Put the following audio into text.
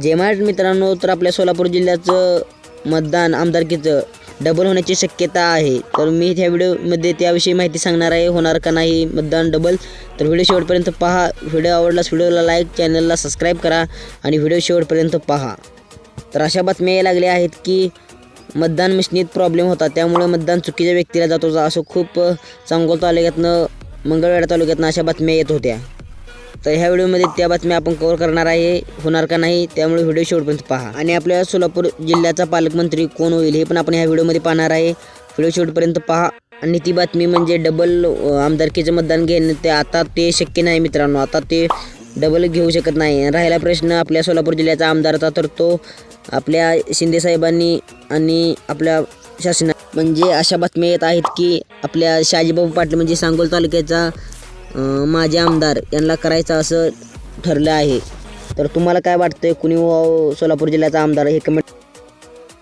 जे महाराज मित्रांनो तर आपल्या सोलापूर जिल्ह्याचं मतदान आमदारकीचं डबल होण्याची शक्यता आहे. तर मी त्या व्हिडिओमध्ये त्याविषयी माहिती सांगणार आहे होणार का नाही मतदान डबल तर व्हिडिओ शेवटपर्यंत पहा. व्हिडिओ आवडलास व्हिडिओला लाईक चॅनलला सबस्क्राईब करा आणि व्हिडिओ शेवटपर्यंत पहा. तर अशा बातम्या या लागल्या आहेत की मतदान मशनीत प्रॉब्लेम होता. त्यामुळे मतदान चुकीच्या व्यक्तीला जात होता. असं खूप अ, सांगोल तालुक्यातनं मंगळवेढा तालुक्यातनं अशा बातम्या येत होत्या. तर ह्या व्हिडिओमध्ये त्या बातम्या आपण कव्हर करणार आहे. होणार का नाही त्यामुळे व्हिडिओ शेवटपर्यंत पहा. आणि आपल्या सोलापूर जिल्ह्याचा पालकमंत्री कोण होईल हे पण आपण ह्या व्हिडिओमध्ये पाहणार आहे. व्हिडिओ शेवटपर्यंत पहा. आणि ती बातमी म्हणजे डबल आमदारकीचं मतदान घेणं ते आता ते शक्य नाही मित्रांनो. आता ते डबल घेऊ शकत नाही. राहिला प्रश्न आपल्या सोलापूर जिल्ह्याचा आमदारचा तर तो आपल्या शिंदेसाहेबांनी आणि आपल्या शासना म्हणजे अशा बातम्या येत आहेत की आपल्या शहाजीबाबू पाटील म्हणजे सांगोल तालुक्याचा माझे माजी आमदार यांना करायचं असं ठरलं आहे. तर तुम्हाला काय वाटतं कुणी हो, सोलापूर जिल्ह्याचा आमदार हे कमेंट